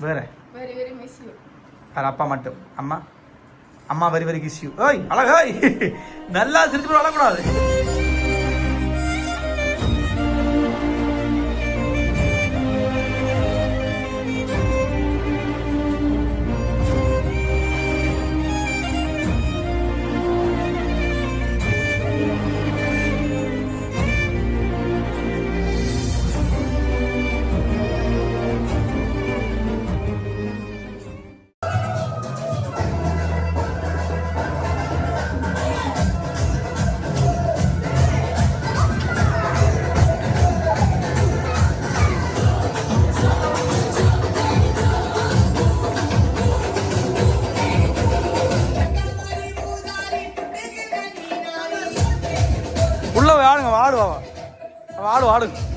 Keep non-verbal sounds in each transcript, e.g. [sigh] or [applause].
வேற? வேற அப்பா மட்டும்? அம்மா? அம்மா வெரி வெரி கிஸ் யூ ஓய் அழகு ஓய் நல்லா சிரிச்சு அழக்கூடாது ஆடுங்க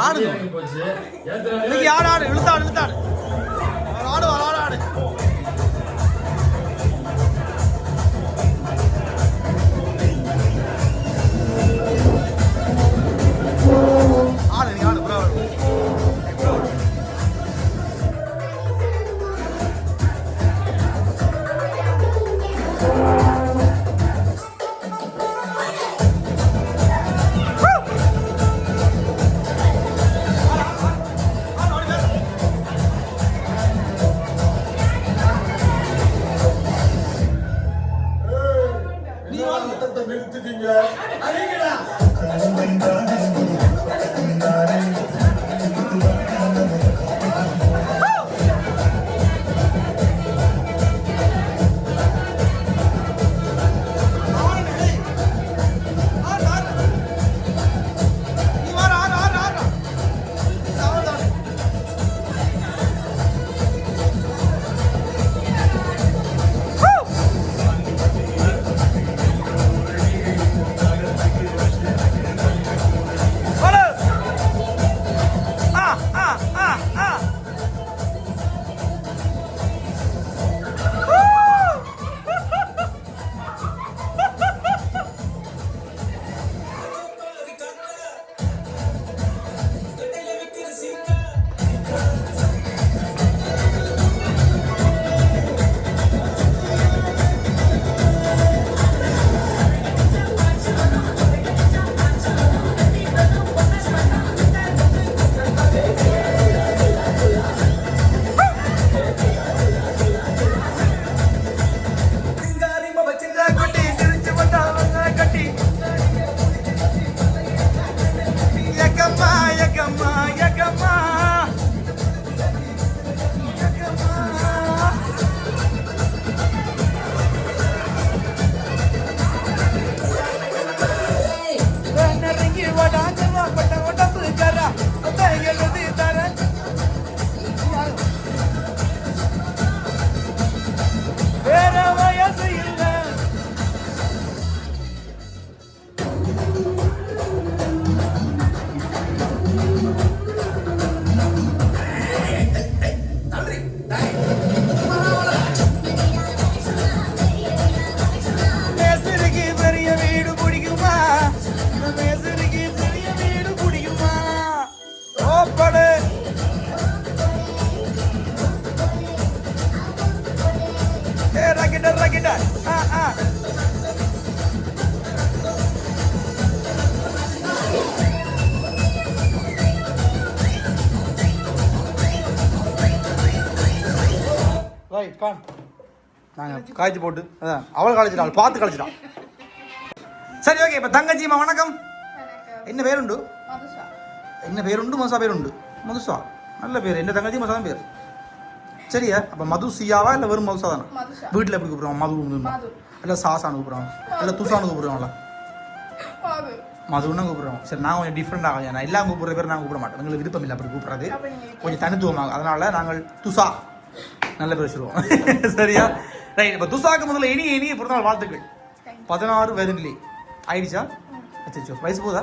ஆடுங்க. இன்னைக்கு ஆடு ஆடு? இழுத்தாடு இழுத்தாடு ரைட் கான் நாங்கள் காய்ச்சி போட்டு அதான் அவள் கழிச்சிட்டாள் பார்த்து கழிச்சிட்டாள் சரி ஓகே இப்போ தங்கச்சிமா வணக்கம். என்ன பேருண்டு? என்ன பேருண்டு? மதுசா பேருண்டு. மதுசா நல்ல பேர். என்ன தங்கச்சி மதுசா தான் பேர். சரியா? அப்போ மது சியாவா இல்லை வெறும் மதுசா தானே? வீட்டில் எப்படி கூப்பிடுவாங்க? மது இல்லை சாசான்னு கூப்பிடுவாங்க. இல்லை துசான்னு கூப்பிடுவாங்களா மது. மதுன்னு கூப்பிடுறோம் சரி நான் கொஞ்சம் டிஃப்ரெண்ட் ஆகும் நான் எல்லாம் கூப்பிடுற பேர் நான் கூப்பிட மாட்டோம் எங்களுக்கு விருப்பம் இல்லை அப்படி கூப்பிடுறது. கொஞ்சம் தனித்துவமாகும் அதனால நாங்கள் துசா நல்ல பேர் வச்சிருவோம். சரியா? ரைட் இப்போ துசாக்கு முதல்ல இனி இனி பிறந்தநாள் வாழ்த்துக்கள். பதினாறு வருங்களே ஆயிடுச்சா? அச்சோ வயசு போதா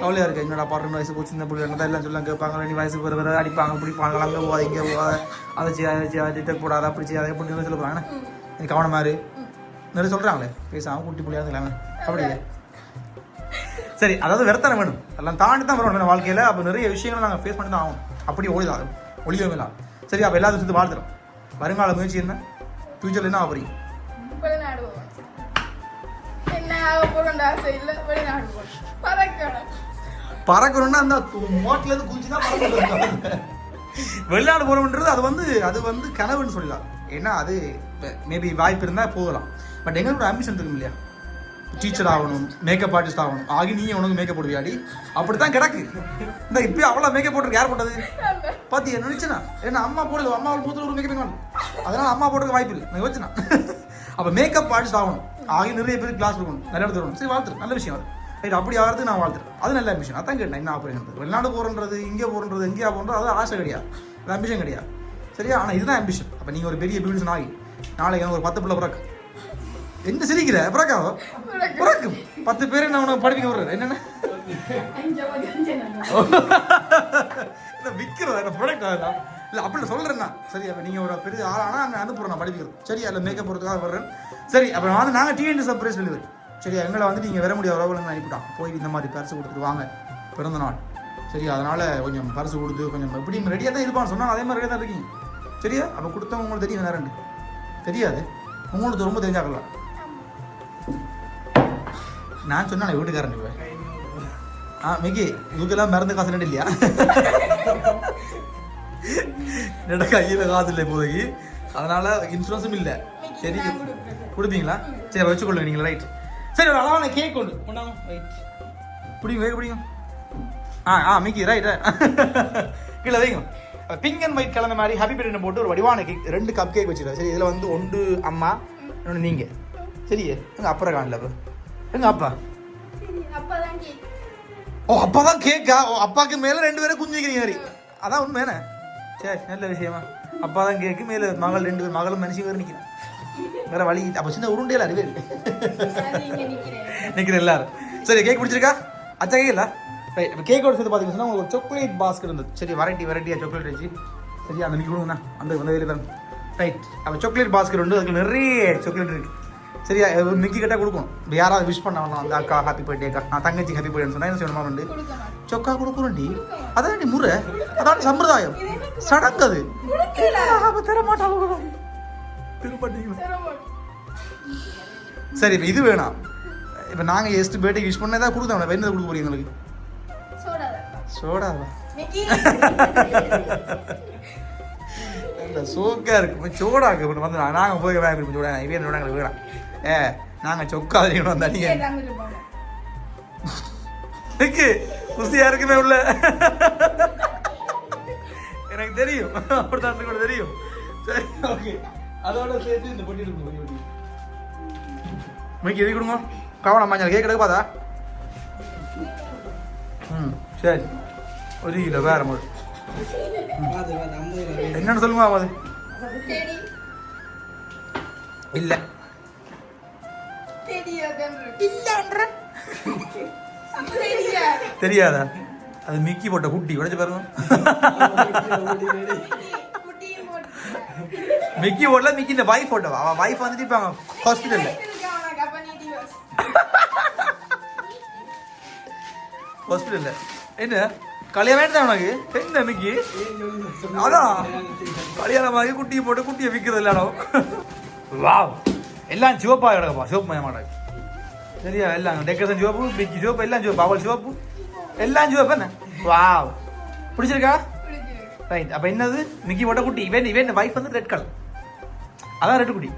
கவலையா இருக்கு. என்னடா பாட்டு வயசு போச்சு இந்த பிள்ளை தான் எல்லாம் சொல்ல கேட்பாங்க நீ வயசுக்கு வர வர அடிப்பாங்க பிடிப்பாங்க அங்கே போகாத இங்கே போகாத. அதை செய்ய அதை செய்ய டிக்டாக் போடாத அப்படி செய்ய அதை எப்படி சொல்ல போறாங்க. நீ கவனமா இரு. நிறைய சொல்றாங்களே. பேசாம குட்டி புள்ளியா இருக்கலாமே. அப்படி இல்லை. [laughs] சரி அதாவது வெறுத்தனை வேணும். எல்லாம் தாண்டி தான் வரணும் வாழ்க்கையில. அப்போ நிறைய விஷயங்களை நாங்கள் ஃபேஸ் பண்ணி தான் ஆகும் அப்படி ஒளிதான் ஒளியவே இல்லை. சரி அப்போ எல்லாத்தையும் சேர்த்து வாழ்த்துறோம் வருங்கால முயற்சி என்ன? ஃபியூச்சர்ல என்ன ஆகுறீங்க பறக்கணும்னா அந்த மோட்டில இருந்து குதிச்சு தான் வெளிநாடு போகணுன்றது அது வந்து அது வந்து கனவுன்னு சொல்லலாம். ஏன்னா அது மேபி வாய்ப்பு இருந்தால் போகலாம். பட் எங்களோட அம்பிஷன் இருக்கும் இல்லையா டீச்சர் ஆகணும் மேக்கப் ஆர்டிஸ்ட் ஆகணும். ஆகி நீ உனக்கு மேக்கப் போடுவியாடி. அப்படித்தான் கிடக்கு. இந்த இப்போ அவ்வளோ மேக்கப் போட்டுருக்கு யார் போட்டது? பாத்தி என்ன நினைச்சனா? ஏன்னா அம்மா போடுது அம்மா ஒரு மூத்துல ஒரு மேக்கப் வேணும் அதனால அம்மா போடுறதுக்கு வாய்ப்பு இல்லை. நான் யோசிச்சனா? அப்போ மேக்கப் ஆர்டிஸ்ட் ஆகணும். ஆகி நிறைய பேர் கிளாஸ் கொடுக்கணும் நல்ல இடத்துல வரணும் சரி வாழ்த்துரு. நல்ல விஷயம் அது. ரைட் அப்படி ஆகிறது நான் வாழ்த்துறேன். அது நல்ல அம்பிஷன் அதான் கேட்டேன். என்ன ஆப்ரேஷன் வெளிநாடு போகிறன்றது இங்கே போகிறன்றது எங்கேயா போகிறது அது ஆசை கிடையாது. அது அம்பிஷன் கிடையாது. சரியா? ஆனால் இதுதான் அம்பிஷன் அப்போ நீங்கள் ஒரு பெரிய பியூட்டிஷன் ஆகி நாளைக்கு எனக்கு ஒரு பத்து பிள்ளை பிறக்கு. என்ன சிரிக்கிற? பிறக்காவோ? பிறக்கும் பத்து பேர் நான் உனக்கு படிப்பிக்க விடுறேன். என்னென்ன? விற்கிறதா என்ன ப்ராடக்ட் ஆகுதா இல்லை அப்படி சொல்கிறேன் நான் சரி அப்போ நீங்கள் ஒரு பெரிய ஆள் ஆனால் அங்கே அனுப்புகிறோம் நான் படிக்கிறது சரி அதில் மேக்கப் போகிறதுக்காக வர்றேன். சரி அப்போ வந்து நாங்கள் டிஎன்டி சர்ப்ரைஸ் டெலிவரி சரியா எங்களை வந்து நீங்கள் வர முடியாத உறவுகளை அனுப்பிட்டான் போய் இந்த மாதிரி பரிசு கொடுத்துட்டு வாங்க. பிறந்த நாள். சரி அதனால் கொஞ்சம் பரிசு கொடுத்து கொஞ்சம் எப்படி ரெடியாக தான் இருப்பான்னு சொன்னால் அதே மாதிரி ரெடியாக தான் இருக்கீங்க. சரியா? அப்போ கொடுத்தவங்க உங்களுக்கு தெரியும் வேறு தெரியாது. உங்களுக்கு ரொம்ப தெரிஞ்சாக்கலாம் நான் சொன்னேன் வீட்டுக்காரன் இவன் ஆ மிக்கி இதுக்கெல்லாம் மருந்து காசு ரெண்டு இல்லையா? என்னோட கையில் காசு இல்லை இப்போதைக்கு? அதனால இன்சூரன்ஸும் இல்லை. சரி கொடுப்பீங்களா சரி வச்சுக்கொள்ளுங்க நீங்கள் ரைட் சரி ஒரு அழகான கேக் கொண்டு கொண்டாங்க ரைட் பிடிங்க வேக பிடிங்க. ஆ ஆ மிக்கி ரைட் கீழே வைங்க. பிங்க் அண்ட் ஒயிட் கலந்த மாதிரி ஹாப்பி பர்த்டே போட்டு ஒரு வடிவான கேக் ரெண்டு கப் கேக் வச்சுருக்கேன் சரி இதில் வந்து ஒன்று அம்மா இன்னொன்று நீங்கள் சரி எங்கள் அப்புறம் காணல அப்போ எங்கள் அப்பா? ஓ அப்பா தான் கேக்கா. ஓ அப்பாக்கு மேல ரெண்டு பேரும் குஞ்சு வைக்கிறீங்க மாதிரி. அதான் உண்மையானே சரி நல்ல விஷயமா. அப்பா தான் கேக்கு மேல மகள் ரெண்டு பேர் மகளும் மனுஷன் வேறு நிற்கிறேன் வேற வழி அப்ப சின்ன உருண்டையில அறிவே நிற்கிறேன் எல்லாரும். சரி கேக் பிடிச்சிருக்கா அச்சா கேக் இல்ல? ரைட் இப்போ கேக்கோட சேர்த்து பார்த்தீங்கன்னா உங்களுக்கு ஒரு சாக்லேட் பாஸ்கெட் இருந்தது. சரி வெரைட்டி வெரைட்டியாக சாக்லேட் வச்சு. சரி அந்த நிற்க கொடுங்கண்ணா அந்த வேலையில் தான். ரைட் அப்போ சாக்லேட் பாஸ்கெட் உண்டு. அதுக்கு நிறைய சாக்லேட் இருக்கு. சரியா? மிக்கி கிட்ட கொடுக்கணும். இப்ப யாராவது விஷ் பண்ணலாம் அந்த அக்கா ஹாப்பி பர்த்டே அக்கா. நான் தங்கச்சி ஹாப்பி பர்த்டேன்னு சொன்னா என்ன செய்யணுமா மாட்டேன். சொக்கா கொடுக்குறோண்டி அதாண்டி முறை. அதான் சம்பிரதாயம். சடங்கு அது. தர திருப்பட்டீங்க சரி, இப்போ இது வேணாம். இப்போ நாங்கள் எஸ்ட் பேட்டை விஷ் பண்ண ஏதாவது கொடுத்தோம் என்ன கொடுக்க போறீங்க எங்களுக்கு? சோடா தான். சோடாவா சோக்கா இருக்கு. சோடாக்கு வந்து நாங்கள் போய் வேணும் சோடா இவே சோடா எங்களுக்கு வேணாம். ஏ நாங்கள் சொக்கா அதிகம் வந்தா போங்க இருக்கு. குசியா இருக்குமே உள்ள. எனக்கு தெரியும். அப்படித்தான் கூட தெரியும். சரி ஓகே அதோட சேர்த்து இந்த பொட்டி இருக்கு பொட்டி பொட்டி. மைக்கு எது கொடுங்க. கவனம் மஞ்சள் கேட்கறது பார்த்தா ம் சரி. ஒரு கிலோ வேற மாதிரி என்னன்னு சொல்லுங்க அது இல்லை. தெரியாது தெரியாதா? அது மிக்கி போட்ட குட்டி உடைச்சு பாருங்க. மிக்கி போடல மிக்கி இந்த வைஃப் போட்டவா? அவன் வைஃப் வந்துட்டு இப்போ ஹாஸ்பிட்டலில். ஹாஸ்பிட்டல்ல என்ன? கல்யாணம் ஆயிடுதா உனக்கு? என்ன மிக்கி? அதான். கல்யாணமாகி குட்டியை போட்டு குட்டியை விற்கிறது இல்லாடம் வாவ். எல்லாம் சிவப்பா கிடக்கப்பா சிவப்பு மயமாடாது சரியா? எல்லாம் டெக்கரேஷன் சிவப்பு மிக்கி சிவப்பு எல்லாம் சிவப்பு அவள் சிவப்பு. எல்லாம் சிவப்பு என்ன? வாவ். பிடிச்சிருக்கா. ரைட் அப்போ என்னது? மிக்கி போட்ட குட்டி. இவன் இவன் வைஃப் வந்து ரெட் கலர் அதான் ரெட் குட்டி.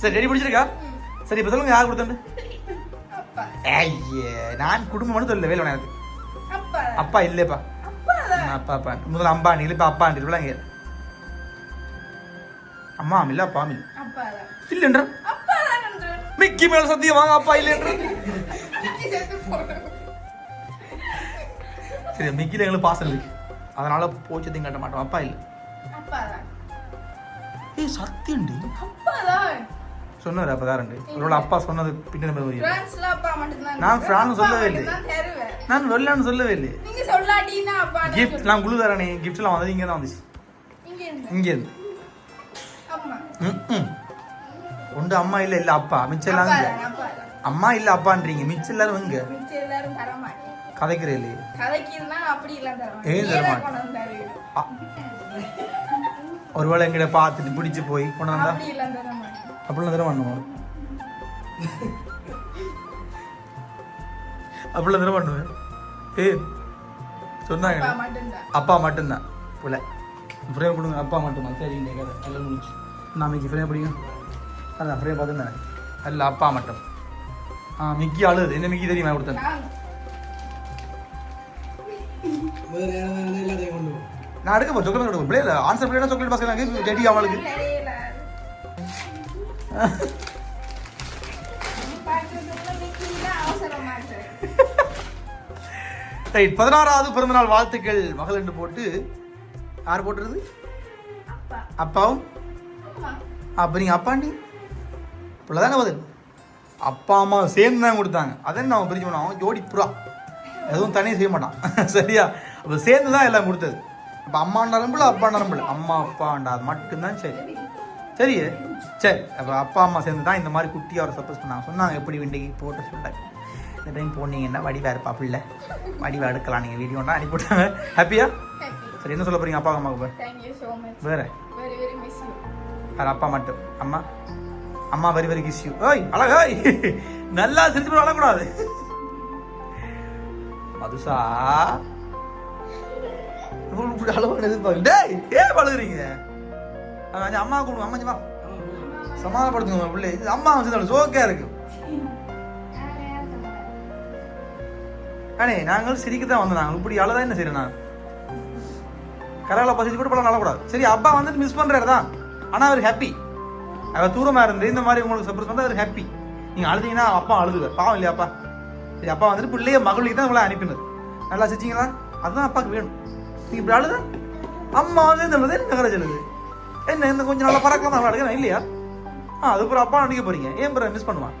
சரி ரெடி பிடிச்சிருக்கா? சரி இப்போ சொல்லுங்க யார் கொடுத்தது? அப்பா ஐயே நான் குடும்பம்னு சொல்லல வேலை எனக்கு. அப்பா. அப்பா இல்லைப்பா அப்பா. அப்பா. முதல்ல அம்பானி இல்லை இப்போ அப்பாண்டி இருப்பாங்க அம்மா இல்ல அப்பா இல்ல? தான் என்று மிக்கி மேல சத்தியம் வாங்க அப்பா போடு. சரி மிக்கில எங்களுக்கு இருக்கு. அதனால போச்சதையும் கட்ட மாட்டோம். அப்பா இல்ல. ஏய் சத்தியண்டி சொன்னார் அப்பதான் ரெண்டு அவரோட அப்பா சொன்னது பின்னாடி மட்டும்தான். நான் பிரான்ஸ் சொல்லவே இல்லை. நான் வரலான்னு சொல்லவே இல்லை கிஃப்ட். நான் குழு தரேனே கிஃப்ட்லாம் வந்தது இங்கே தான் வந்துச்சு இங்க உண்டு அம்மா இல்ல இல்ல அப்பா. மிச்சம் தான் அம்மா இல்ல அப்பான்றீங்க. மிச்சம் எல்லாரும் இங்க. எல்லாரும் கதைக்கிறே இல்லையே ஏன். ஒருவேளை எங்கிட்ட பார்த்துட்டு பிடிச்சு போய் கொண்டு வந்தா? அப்படிலாம் தர பண்ணுவோம் அப்படிலாம் தர பண்ணுவேன் ஏ சொன்னாங்க. அப்பா மட்டும்தான். புள்ள. ஃப்ரேம் கொடுங்க. அப்பா மட்டும்தான். சரி இந்த கதை. எல்லாம் முடிச்சு நான் மிக்கி ஃப்ரேம் பிடிங்க. அதான் ஃப்ரேம் பார்த்துருந்தேன் அல்ல அப்பா மட்டும். ஆ மிக்கி அழுது. என்ன மிக்கி தெரியுமா கொடுத்தேன் நான் எடுக்க போ சாக்லேட் கொடுக்கும் பிள்ளைல ஆன்சர் பிள்ளைனா சாக்லேட் அவளுக்கு தெரியல. பார்க்கறதுக்குள்ள மிக்கின்னா அவசரமாச்சு. ரைட் பதினாறாவது பிறந்தநாள் வாழ்த்துக்கள். மகள் என்று போட்டு யார் போட்டுருது அப்பா. அப்பாவும்? அப்போ நீங்கள் அப்பாண்டி. தானே பதில்? அப்பா அம்மா சேர்ந்து தான் கொடுத்தாங்க. அதான் நம்ம பிரிச்சு பண்ணோம் அவன் ஜோடி புறா. எதுவும் தனியாக செய்ய மாட்டான். [laughs] சரியா? அப்போ சேர்ந்து தான் எல்லாம் கொடுத்தது. அப்போ அம்மா நரம்பில் அப்பா நரம்பில்? அம்மா அப்பாண்டா அது மட்டும்தான் சரி. சரி. சரி. அப்போ அப்பா அம்மா சேர்ந்து தான் இந்த மாதிரி குட்டி அவரை சப்போஸ் பண்ணாங்க. சொன்னாங்க எப்படி விண்டைக்கு போட்டு சொல்லிட்டாங்க இந்த டைம் போனீங்கன்னா வடிவா இருப்பா பிள்ளை? வடிவா எடுக்கலாம். நீங்கள் வீடியோண்டா அனுப்பிவிட்டாங்க ஹாப்பியா. சரி என்ன சொல்ல போறீங்க? அப்பா அம்மாவுக்கு. வேற? Very, அது அப்பா மட்டும். அம்மா அம்மா வெரி வெரி கிஸ் யூ ஓய் அழகா நல்லா சிரிச்சு போய் அழக்கூடாது மதுசா இப்படி அளவு எதிர்பார்க்கு டேய் ஏன் பழகுறீங்க? அவன் அம்மா கூப்பிடுவோம் அம்மா இங்க வா. சமாதானப்படுத்துங்க உங்க பிள்ளை இது அம்மா வந்து சோக்கா இருக்கு. அண்ணே நாங்கள் சிரிக்க தான் வந்தோம். நாங்கள் இப்படி அழதா என்ன செய்யறேன் நான் கரையில் பசிச்சு கூட படம் நல்லக்கூடாது சரி அப்பா வந்துட்டு மிஸ் பண்ணுறாரு தான் ஆனால் அவர் ஹாப்பி அவர் தூரமாக இருந்து இந்த மாதிரி உங்களுக்கு சப்போஸ் பண்ணா அவர் ஹாப்பி நீங்கள் அழுதீங்கன்னா அப்பா அழுதுவார் பாவம் இல்லையா அப்பா சரி அப்பா வந்துட்டு பிள்ளைய மகளுக்கு தான் உங்களை அனுப்பினது நல்லா செஞ்சீங்களா அதுதான் அப்பாவுக்கு வேணும். நீங்கள் இப்படி அழுத? அம்மா வந்து இந்த மாதிரி நகர என்ன இந்த கொஞ்சம் நல்லா பறக்காம தான் இல்லையா? ஆ அதுக்கப்புறம் அப்பா அடிக்க போறீங்க. ஏன் பிற மிஸ் பண்ணுவான்?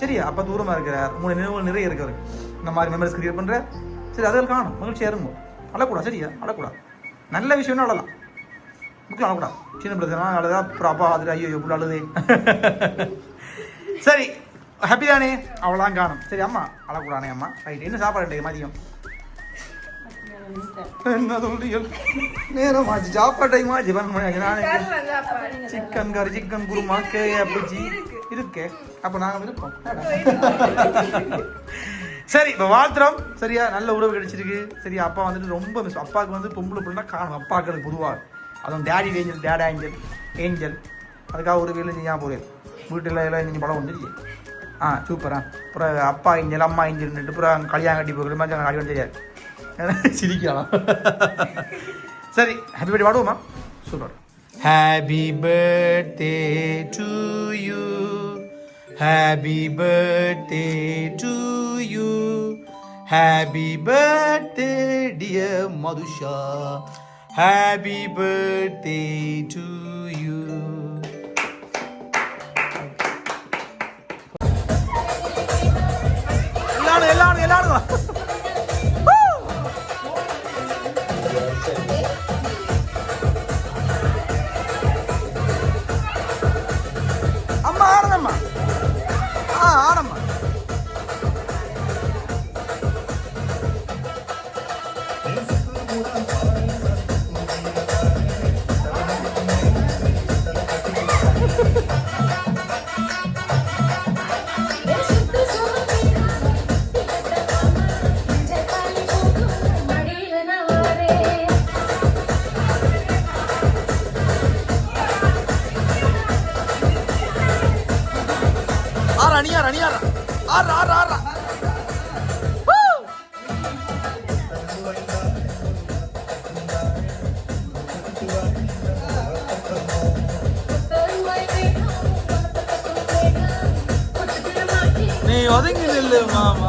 சரியா அப்பா தூரமாக இருக்கிறார். மூணு நினைவுகள் நிறைய இருக்கிறாரு இந்த மாதிரி மெமரிஸ் கிரியேட் பண்ணுற சரி அதில் காணும். மகிழ்ச்சியாக இருங்க. அழக்கூடாது சரியா? அழக்கூடாது நல்ல விஷயம்னா அழலாம். புக்கில் அழக்கூடாது சின்ன பிரச்சனை அழுதா அப்புறம் அப்பா அதில் ஐயோ எப்படி அழுதே. [laughs] சரி ஹாப்பி தானே? அவ்வளோதான் காணும் சரி அம்மா அழக்கூடானே அம்மா. ரைட் என்ன சாப்பாடு மதியம்? என்ன சொல்றீங்க? நேரம் ஆச்சு. சாப்பாடு டைம் ஆச்சு. பன்னெண்டு மணி ஆச்சு. சிக்கன் கறி சிக்கன் குருமா கேயா பஜ்ஜி இருக்கே. அப்ப நாங்க இருப்போம் சரி இப்போ வாழ்த்துறோம். சரியா? நல்ல உறவு கிடைச்சிருக்கு. சரியா அப்பா வந்துட்டு ரொம்ப மிஸ் அப்பாவுக்கு வந்து பொம்பளை பிள்ளைனா காணும் அப்பாக்களுக்கு பொதுவாக அதுவும் daddy angel dad angel angel அதுக்காக ஒரு வேலை ஞாபகம் போகிறேன் வீட்டில் எல்லாம் நீங்கள் படம் வந்துருக்கீங்க ஆ சூப்பரா அப்புறம் அப்பா ஏஞ்சல் அம்மா ஏஞ்சல்னுட்டு அப்புறம் கல்யாணம் கட்டி போகிற மாதிரி அங்கே அடி தெரியாது சிரிக்கலாம் சரி ஹாப்பி பர்த்டே பாடுவோமா super happy birthday to you happy birthday to you happy birthday dear Madhusha happy birthday to you எல்லாரும் எல்லாரும் எல்லாரும் 的妈妈。